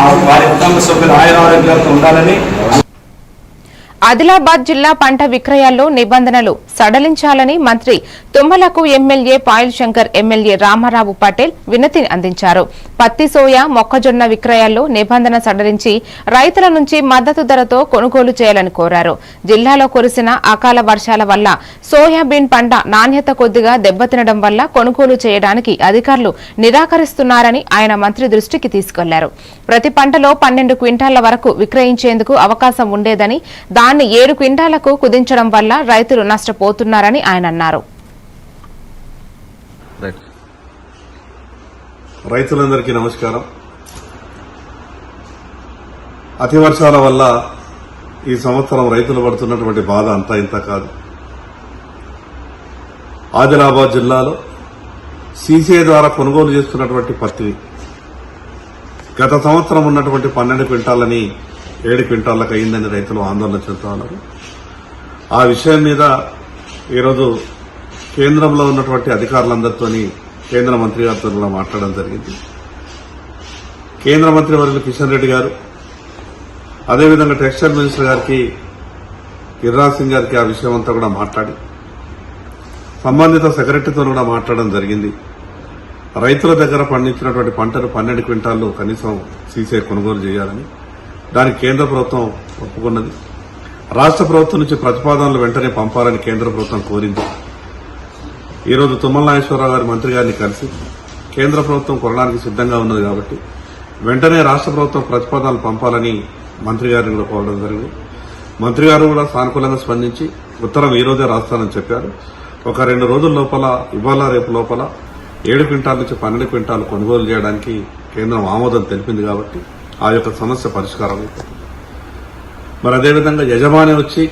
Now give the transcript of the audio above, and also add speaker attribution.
Speaker 1: ఆ వారి కుటుంబ సభ్యులు ఆయుర ఉండాలని
Speaker 2: ఆదిలాబాద్ జిల్లా పంట విక్రయాల్లో నిబంధనలు సడలించాలని మంత్రి తుమ్మలకు ఎమ్మెల్యే పాయల్ శంకర్ ఎమ్మెల్యే రామారావు పటేల్ వినతిని అందించారు. పత్తి సోయా మొక్కజొన్న విక్రయాల్లో నిబంధన సడలించి రైతుల నుంచి మద్దతు ధరతో కొనుగోలు చేయాలని కోరారు. జిల్లాలో కురిసిన అకాల వర్షాల వల్ల సోయాబీన్ పంట నాణ్యత కొద్దిగా దెబ్బతినడం వల్ల కొనుగోలు చేయడానికి అధికారులు నిరాకరిస్తున్నారని ఆయన మంత్రి దృష్టికి తీసుకెళ్ళారు. ప్రతి పంటలో పన్నెండు క్వింటాళ్ళ వరకు విక్రయించేందుకు అవకాశం ఉండేదని దాన్ని ఏడు క్వింటాలకు కుదించడం వల్ల రైతులు నష్టపోతున్నారని ఆయన అన్నారు.
Speaker 3: రైతులందరికీ నమస్కారం. అతి వర్షాల వల్ల ఈ సంవత్సరం రైతులు పడుతున్నటువంటి బాధ అంతా ఇంత కాదు. ఆదిలాబాద్ జిల్లాలో సీసీఐ ద్వారా కొనుగోలు చేస్తున్నటువంటి పత్తి గత సంవత్సరం ఉన్నటువంటి పన్నెండు క్వింటాలని ఏడు క్వింటాళ్ళకు అయిందని రైతులు ఆందోళన చెందుతా ఉన్నారు. ఆ విషయం మీద ఈరోజు కేంద్రంలో ఉన్నటువంటి అధికారులందరితోని కేంద్ర మంత్రి గారితో మాట్లాడడం జరిగింది. కేంద్ర మంత్రి వర్యులు కిషన్ రెడ్డి గారు అదేవిధంగా టెక్స్టైల్ మినిస్టర్ గారికి గిరిరాజ్ సింగ్ గారికి ఆ విషయం అంతా కూడా మాట్లాడి సంబంధిత సెక్రటరీతో కూడా మాట్లాడడం జరిగింది. రైతుల దగ్గర పండించినటువంటి పంటను పన్నెండు క్వింటాల్లో కనీసం సీసీఐ కొనుగోలు చేయాలని దానికి కేంద్ర ప్రభుత్వం ఒప్పుకున్నది. రాష్ట్ర ప్రభుత్వం నుంచి ప్రతిపాదనలు వెంటనే పంపాలని కేంద్ర ప్రభుత్వం కోరింది. ఈరోజు రోజు తుమ్మల నాగేశ్వరరావు గారి మంత్రి గారిని కలిసి కేంద్ర ప్రభుత్వం కొనడానికి సిద్దంగా ఉన్నది కాబట్టి వెంటనే రాష్ట్ర ప్రభుత్వం ప్రతిపాదనలు పంపాలని మంత్రి గారిని కూడా కోరడం జరిగింది. మంత్రి గారు కూడా సానుకూలంగా స్పందించి ఉత్తరం ఈ రోజే రాస్తానని చెప్పారు. ఒక రెండు రోజుల లోపల ఇవాళ రేపు లోపల ఏడు క్వింటాల నుంచి పన్నెండు క్వింటాలు కొనుగోలు చేయడానికి కేంద్రం ఆమోదం తెలిపింది కాబట్టి ఆ యొక్క సమస్య పరిష్కారం అయిపోతుంది. మరి అదేవిధంగా యజమాని వచ్చి